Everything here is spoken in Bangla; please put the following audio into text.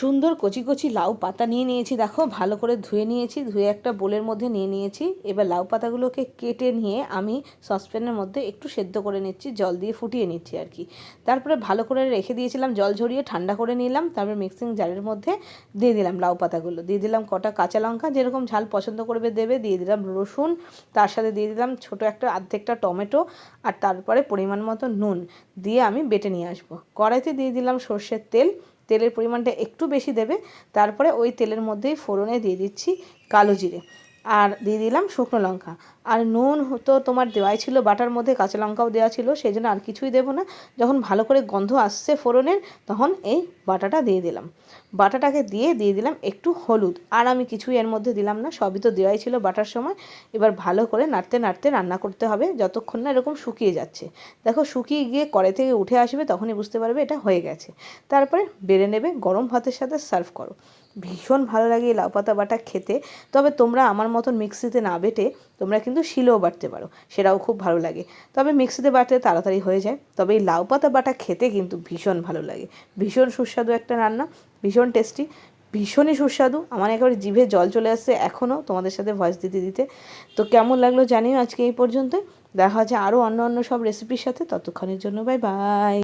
সুন্দর কচি কচি লাউ পাতা নিয়ে নিয়েছি, দেখো, ভালো করে ধুয়ে নিয়েছি, ধুয়ে একটা বোলের মধ্যে নিয়ে নিয়েছি। এবার লাউ পাতাগুলোকে কেটে নিয়ে আমি সসপ্যানের মধ্যে একটু সেদ্ধ করে নিচ্ছি, জল দিয়ে ফুটিয়ে নিচ্ছি আর কি। তারপরে ভালো করে রেখে দিয়েছিলাম, জল ঝরিয়ে ঠান্ডা করে নিলাম, তারপরে মিক্সিং জারের মধ্যে দিয়ে দিলাম লাউ পাতাগুলো। দিয়ে দিলাম কটা কাঁচা লঙ্কা, যেরকম ঝাল পছন্দ করবে দেবে, দিয়ে দিলাম রসুন, তার সাথে দিয়ে দিলাম ছোট একটা অর্ধেকটা টমেটো আর তারপরে পরিমাণ মতো নুন দিয়ে আমি বেটে নিয়ে আসব। কড়াইতে দিয়ে দিলাম সর্ষের তেল তেলের পরিমাণটা একটু বেশি দেবে তারপরে ওই তেলের মধ্যেই ফোড়নে দিয়ে দিচ্ছি কালো জিরে। আর দিয়ে দিলাম শুকনো লঙ্কা। আর নুন তো তোমার দেওয়াই ছিল, বাটার মধ্যে কাঁচা লঙ্কাও দেওয়া ছিল সেই জন্য আর কিছুই দেবো না। যখন ভালো করে গন্ধ আসছে ফোড়নের, তখন এই বাটাটা দিয়ে দিলাম। বাটাটাকে দিয়ে দিয়ে দিলাম একটু হলুদ। আর আমি কিছুই এর মধ্যে দিলাম না, সবই তো দেওয়াই ছিল বাটার সময়। এবার ভালো করে নাড়তে নাড়তে রান্না করতে হবে, যতক্ষণ না এরকম শুকিয়ে যাচ্ছে। দেখো শুকিয়ে গিয়ে কড়াই থেকে উঠে আসবে, তখনই বুঝতে পারবে এটা হয়ে গেছে। তারপরে বেড়ে নেবে গরম ভাতের সাথে সার্ভ করো। ভীষণ ভালো লাগে এই লাউ পাতা বাটা খেতে। তবে তোমরা আমার মতন মিক্সিতে না বেটে তোমরা কিন্তু শিলেও বাটতে পারো, সেটাও খুব ভালো লাগে। তবে মিক্সিতে বাটতে তাড়াতাড়ি হয়ে যায়। তবে এই লাউ পাতা বাটা খেতে কিন্তু ভীষণ ভালো লাগে। ভীষণ সুস্বাদু একটা রান্না, ভীষণ টেস্টি, ভীষণই সুস্বাদু। আমার একেবারে জিভে জল চলে আসছে এখনও তোমাদের সাথে ভয়েস দিতে দিতে। তো কেমন লাগল জানিও আজকে এই পর্যন্ত দেখা হচ্ছে আরও অন্য অন্য সব রেসিপির সাথে। ততক্ষণের জন্য বাই বাই